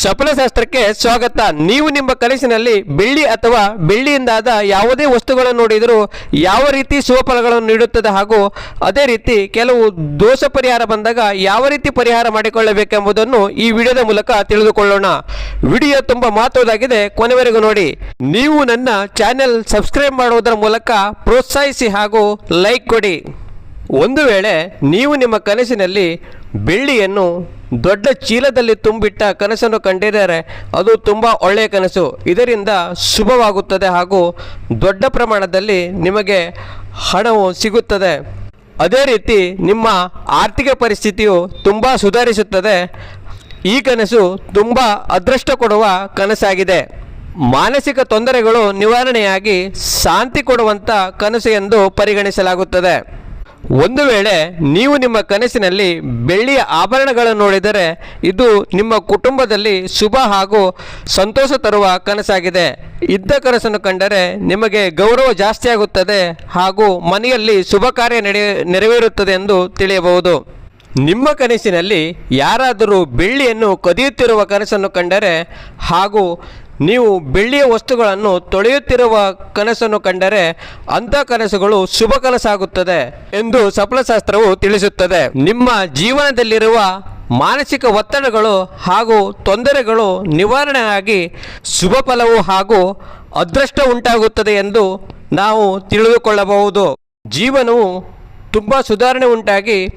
ಶಪನಶಾಸ್ತ್ರಕ್ಕೆ ಸ್ವಾಗತ. ನೀವು ನಿಮ್ಮ ಕನಸಿನಲ್ಲಿ ಬೆಳ್ಳಿ ಅಥವಾ ಬೆಳ್ಳಿಯಿಂದಾದ ಯಾವುದೇ ವಸ್ತುಗಳನ್ನು ನೋಡಿದರೂ ಯಾವ ರೀತಿ ಶುಭ ಫಲಗಳನ್ನು ನೀಡುತ್ತದೆ ಹಾಗೂ ಅದೇ ರೀತಿ ಕೆಲವು ದೋಷ ಪರಿಹಾರ ಬಂದಾಗ ಯಾವ ರೀತಿ ಪರಿಹಾರ ಮಾಡಿಕೊಳ್ಳಬೇಕೆಂಬುದನ್ನು ಈ ವಿಡಿಯೋದ ಮೂಲಕ ತಿಳಿದುಕೊಳ್ಳೋಣ. ವಿಡಿಯೋ ತುಂಬಾ ಮಹತ್ವದಾಗಿದೆ ಕೊನೆವರೆಗೂ ನೋಡಿ. ನೀವು ನನ್ನ ಚಾನೆಲ್ ಸಬ್ಸ್ಕ್ರೈಬ್ ಮಾಡುವುದರ ಮೂಲಕ ಪ್ರೋತ್ಸಾಹಿಸಿ ಹಾಗೂ ಲೈಕ್ ಕೊಡಿ. ಒಂದು ವೇಳೆ ನೀವು ನಿಮ್ಮ ಕನಸಿನಲ್ಲಿ ಬೆಳ್ಳಿಯನ್ನು ದೊಡ್ಡ ಚೀಲದಲ್ಲಿ ತುಂಬಿಟ್ಟ ಕನಸನ್ನು ಕಂಡಿದ್ದರೆ. ಅದು ತುಂಬ ಒಳ್ಳೆಯ ಕನಸು. ಇದರಿಂದ ಶುಭವಾಗುತ್ತದೆ ಹಾಗೂ ದೊಡ್ಡ ಪ್ರಮಾಣದಲ್ಲಿ ನಿಮಗೆ ಹಣವು ಸಿಗುತ್ತದೆ. ಅದೇ ರೀತಿ ನಿಮ್ಮ ಆರ್ಥಿಕ ಪರಿಸ್ಥಿತಿಯು ತುಂಬ ಸುಧಾರಿಸುತ್ತದೆ. ಈ ಕನಸು ತುಂಬ ಅದೃಷ್ಟ ಕೊಡುವ ಕನಸಾಗಿದೆ. ಮಾನಸಿಕ ತೊಂದರೆಗಳು ನಿವಾರಣೆಯಾಗಿ ಶಾಂತಿ ಕೊಡುವಂಥ ಕನಸು ಎಂದು ಪರಿಗಣಿಸಲಾಗುತ್ತದೆ. ಒಂದು ವೇಳೆ ನೀವು ನಿಮ್ಮ ಕನಸಿನಲ್ಲಿ ಬೆಳ್ಳಿಯ ಆಭರಣಗಳನ್ನು ನೋಡಿದರೆ ಇದು ನಿಮ್ಮ ಕುಟುಂಬದಲ್ಲಿ ಶುಭ ಹಾಗೂ ಸಂತೋಷ ತರುವ ಕನಸಾಗಿದೆ. ಇದ್ದ ಕನಸನ್ನು ಕಂಡರೆ ನಿಮಗೆ ಗೌರವ ಜಾಸ್ತಿ ಆಗುತ್ತದೆ ಹಾಗೂ ಮನೆಯಲ್ಲಿ ಶುಭ ಕಾರ್ಯ ನಡೆ ನೆರವೇರುತ್ತದೆ ಎಂದು ತಿಳಿಯಬಹುದು. ನಿಮ್ಮ ಕನಸಿನಲ್ಲಿ ಯಾರಾದರೂ ಬೆಳ್ಳಿಯನ್ನು ಕದಿಯುತ್ತಿರುವ ಕನಸನ್ನು ಕಂಡರೆ ಹಾಗೂ ನೀವು ಬೆಳ್ಳಿಯ ವಸ್ತುಗಳನ್ನು ತೊಳೆಯುತ್ತಿರುವ ಕನಸನ್ನು ಕಂಡರೆ ಅಂಥ ಕನಸುಗಳು ಶುಭ ಕನಸಾಗುತ್ತದೆ ಎಂದು ಸಫಲಶಾಸ್ತ್ರವು ತಿಳಿಸುತ್ತದೆ. ನಿಮ್ಮ ಜೀವನದಲ್ಲಿರುವ ಮಾನಸಿಕ ಒತ್ತಡಗಳು ಹಾಗೂ ತೊಂದರೆಗಳು ನಿವಾರಣೆಯಾಗಿ ಶುಭ ಫಲವು ಹಾಗೂ ಅದೃಷ್ಟ ಉಂಟಾಗುತ್ತದೆ ಎಂದು ನಾವು ತಿಳಿದುಕೊಳ್ಳಬಹುದು. ಜೀವನವು ತುಂಬ ಸುಧಾರಣೆ ಉಂಟಾಗಿ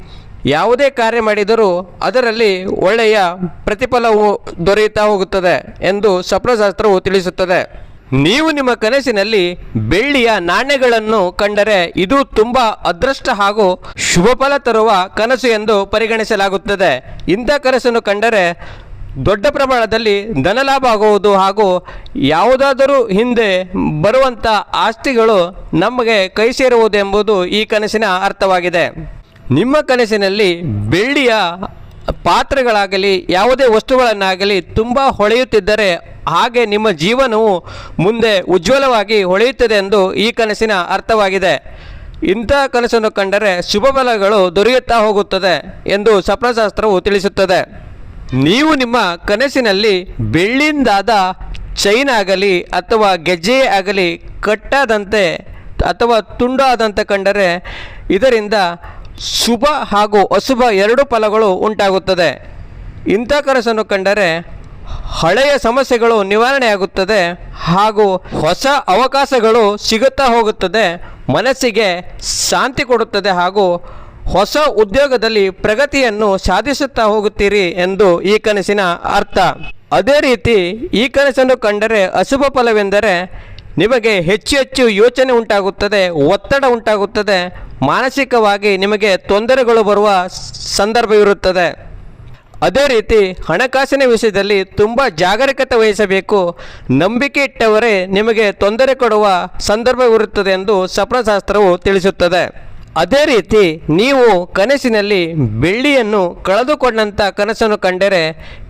ಯಾವುದೇ ಕಾರ್ಯ ಮಾಡಿದರೂ ಅದರಲ್ಲಿ ಒಳ್ಳೆಯ ಪ್ರತಿಫಲವು ದೊರೆಯುತ್ತಾ ಹೋಗುತ್ತದೆ ಎಂದು ಸಪ್ರಶಾಸ್ತ್ರವು ತಿಳಿಸುತ್ತದೆ. ನೀವು ನಿಮ್ಮ ಕನಸಿನಲ್ಲಿ ಬೆಳ್ಳಿಯ ನಾಣ್ಯಗಳನ್ನು ಕಂಡರೆ ಇದು ತುಂಬ ಅದೃಷ್ಟ ಹಾಗೂ ಶುಭ ಫಲ ತರುವ ಕನಸು ಎಂದು ಪರಿಗಣಿಸಲಾಗುತ್ತದೆ. ಇಂಥ ಕನಸನ್ನು ಕಂಡರೆ ದೊಡ್ಡ ಪ್ರಮಾಣದಲ್ಲಿ ಧನಲಾಭ ಆಗುವುದು ಹಾಗೂ ಯಾವುದಾದರೂ ಹಿಂದೆ ಬರುವಂಥ ಆಸ್ತಿಗಳು ನಮಗೆ ಕೈ ಸೇರುವುದು ಎಂಬುದು ಈ ಕನಸಿನ ಅರ್ಥವಾಗಿದೆ. ನಿಮ್ಮ ಕನಸಿನಲ್ಲಿ ಬೆಳ್ಳಿಯ ಪಾತ್ರೆಗಳಾಗಲಿ, ಯಾವುದೇ ವಸ್ತುಗಳನ್ನಾಗಲಿ ತುಂಬ ಹೊಳೆಯುತ್ತಿದ್ದರೆ ಹಾಗೆ ನಿಮ್ಮ ಜೀವನವು ಮುಂದೆ ಉಜ್ವಲವಾಗಿ ಹೊಳೆಯುತ್ತದೆ ಎಂದು ಈ ಕನಸಿನ ಅರ್ಥವಾಗಿದೆ. ಇಂಥ ಕನಸನ್ನು ಕಂಡರೆ ಶುಭ ಬಲಗಳು ದೊರೆಯುತ್ತಾ ಹೋಗುತ್ತದೆ ಎಂದು ಸಪ್ರಶಾಸ್ತ್ರವು ತಿಳಿಸುತ್ತದೆ. ನೀವು ನಿಮ್ಮ ಕನಸಿನಲ್ಲಿ ಬೆಳ್ಳಿಯಿಂದಾದ ಚೈನ್ ಆಗಲಿ ಅಥವಾ ಗೆಜ್ಜೆ ಆಗಲಿ ಕಟ್ಟಾದಂತೆ ಅಥವಾ ತುಂಡಾದಂತೆ ಕಂಡರೆ ಇದರಿಂದ ಶುಭ ಹಾಗೂ ಅಶುಭ ಎರಡು ಫಲಗಳು ಉಂಟಾಗುತ್ತದೆ. ಇಂಥ ಕನಸನ್ನು ಕಂಡರೆ ಹಳೆಯ ಸಮಸ್ಯೆಗಳು ನಿವಾರಣೆಯಾಗುತ್ತದೆ ಹಾಗೂ ಹೊಸ ಅವಕಾಶಗಳು ಸಿಗುತ್ತಾ ಹೋಗುತ್ತದೆ. ಮನಸ್ಸಿಗೆ ಶಾಂತಿ ಕೊಡುತ್ತದೆ ಹಾಗೂ ಹೊಸ ಉದ್ಯೋಗದಲ್ಲಿ ಪ್ರಗತಿಯನ್ನು ಸಾಧಿಸುತ್ತಾ ಹೋಗುತ್ತೀರಿ ಎಂದು ಈ ಕನಸಿನ ಅರ್ಥ. ಅದೇ ರೀತಿ ಈ ಕನಸನ್ನು ಕಂಡರೆ ಅಶುಭ ಫಲವೆಂದರೆ ನಿಮಗೆ ಹೆಚ್ಚು ಹೆಚ್ಚು ಯೋಚನೆ ಉಂಟಾಗುತ್ತದೆ, ಒತ್ತಡ ಉಂಟಾಗುತ್ತದೆ ಮಾನಸಿಕವಾಗಿ ನಿಮಗೆ ತೊಂದರೆಗಳು ಬರುವ ಸಂದರ್ಭವಿರುತ್ತದೆ ಅದೇ ರೀತಿ ಹಣಕಾಸಿನ ವಿಷಯದಲ್ಲಿ ತುಂಬ ಜಾಗರೂಕತೆ ವಹಿಸಬೇಕು. ನಂಬಿಕೆ ಇಟ್ಟವರೇ ನಿಮಗೆ ತೊಂದರೆ ಕೊಡುವ ಸಂದರ್ಭವಿರುತ್ತದೆ ಎಂದು ಸಪ್ರಶಾಸ್ತ್ರವು ತಿಳಿಸುತ್ತದೆ. ಅದೇ ರೀತಿ ನೀವು ಕನಸಿನಲ್ಲಿ ಬೆಳ್ಳಿಯನ್ನು ಕಳೆದುಕೊಂಡಂಥ ಕನಸನ್ನು ಕಂಡರೆ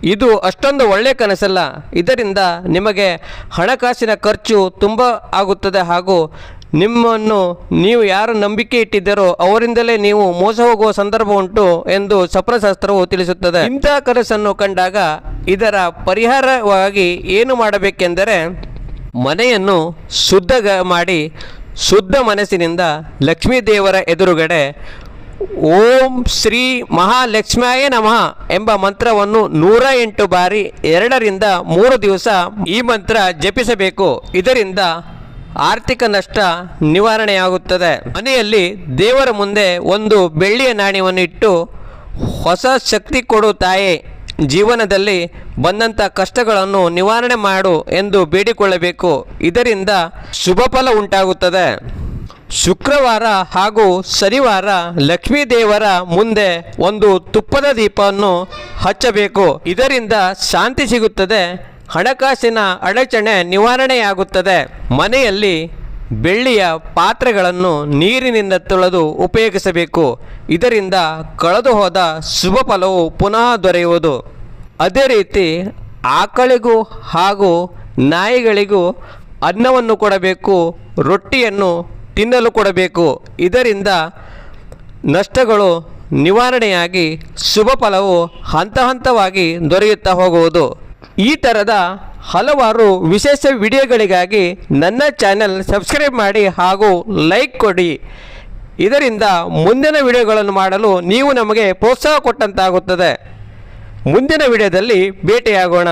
ಇದು ಅಷ್ಟೊಂದು ಒಳ್ಳೆಯ ಕನಸಲ್ಲ. ಇದರಿಂದ ನಿಮಗೆ ಹಣಕಾಸಿನ ಖರ್ಚು ತುಂಬ ಆಗುತ್ತದೆ ಹಾಗೂ ನಿಮ್ಮನ್ನು ನೀವು ಯಾರು ನಂಬಿಕೆ ಇಟ್ಟಿದ್ದರೋ ಅವರಿಂದಲೇ ನೀವು ಮೋಸ ಹೋಗುವ ಸಂದರ್ಭ ಉಂಟು ಎಂದು ಸಪ್ರಶಾಸ್ತ್ರವು ತಿಳಿಸುತ್ತದೆ. ಇಂತಹ ಕನಸನ್ನು ಕಂಡಾಗ ಇದರ ಪರಿಹಾರವಾಗಿ ಏನು ಮಾಡಬೇಕೆಂದರೆ ಮನೆಯನ್ನು ಶುದ್ಧ ಮಾಡಿ ಶುದ್ಧ ಮನಸ್ಸಿನಿಂದ ಲಕ್ಷ್ಮೀ ದೇವರ ಎದುರುಗಡೆ ಓಂ ಶ್ರೀ ಮಹಾಲಕ್ಷ್ಮಿಯೇ ನಮಃ ಎಂಬ ಮಂತ್ರವನ್ನು ನೂರ ಎಂಟು ಬಾರಿ ಎರಡರಿಂದ ಮೂರು ದಿವಸ ಈ ಮಂತ್ರ ಜಪಿಸಬೇಕು. ಇದರಿಂದ ಆರ್ಥಿಕ ನಷ್ಟ ನಿವಾರಣೆಯಾಗುತ್ತದೆ. ಮನೆಯಲ್ಲಿ ದೇವರ ಮುಂದೆ ಒಂದು ಬೆಳ್ಳಿಯ ನಾಣ್ಯವನ್ನು ಇಟ್ಟು ಹೊಸ ಶಕ್ತಿ ಕೊಡು ತಾಯಿ, ಜೀವನದಲ್ಲಿ ಬಂದಂಥ ಕಷ್ಟಗಳನ್ನು ನಿವಾರಣೆ ಮಾಡು ಎಂದು ಬೇಡಿಕೊಳ್ಳಬೇಕು. ಇದರಿಂದ ಶುಭ ಫಲ ಉಂಟಾಗುತ್ತದೆ. ಶುಕ್ರವಾರ ಹಾಗೂ ಶನಿವಾರ ಲಕ್ಷ್ಮೀ ದೇವರ ಮುಂದೆ ಒಂದು ತುಪ್ಪದ ದೀಪವನ್ನು ಹಚ್ಚಬೇಕು. ಇದರಿಂದ ಶಾಂತಿ ಸಿಗುತ್ತದೆ. ಹಣಕಾಸಿನ ಅಡಚಣೆ ನಿವಾರಣೆಯಾಗುತ್ತದೆ. ಮನೆಯಲ್ಲಿ ಬೆಳ್ಳಿಯ ಪಾತ್ರೆಗಳನ್ನು ನೀರಿನಿಂದ ತೊಳೆದು ಉಪಯೋಗಿಸಬೇಕು. ಇದರಿಂದ ಕಳೆದು ಹೋದ ಶುಭ ಫಲವು ಪುನಃ ದೊರೆಯುವುದು. ಅದೇ ರೀತಿ ಆಕಳಿಗೂ ಹಾಗೂ ನಾಯಿಗಳಿಗೂ ಅನ್ನವನ್ನು ಕೊಡಬೇಕು, ರೊಟ್ಟಿಯನ್ನು ತಿನ್ನಲು ಕೊಡಬೇಕು. ಇದರಿಂದ ನಷ್ಟಗಳು ನಿವಾರಣೆಯಾಗಿ ಶುಭ ಫಲವು ಹಂತ ಹಂತವಾಗಿ ದೊರೆಯುತ್ತಾ ಹೋಗುವುದು. ಈ ಥರದ ಹಲವಾರು ವಿಶೇಷ ವಿಡಿಯೋಗಳಿಗಾಗಿ ನನ್ನ ಚಾನೆಲ್ ಸಬ್ಸ್ಕ್ರೈಬ್ ಮಾಡಿ ಹಾಗೂ ಲೈಕ್ ಕೊಡಿ. ಇದರಿಂದ ಮುಂದಿನ ವಿಡಿಯೋಗಳನ್ನು ಮಾಡಲು ನೀವು ನಮಗೆ ಪ್ರೋತ್ಸಾಹ ಕೊಟ್ಟಂತಾಗುತ್ತದೆ. ಮುಂದಿನ ವಿಡಿಯೋದಲ್ಲಿ ಭೇಟಿಯಾಗೋಣ.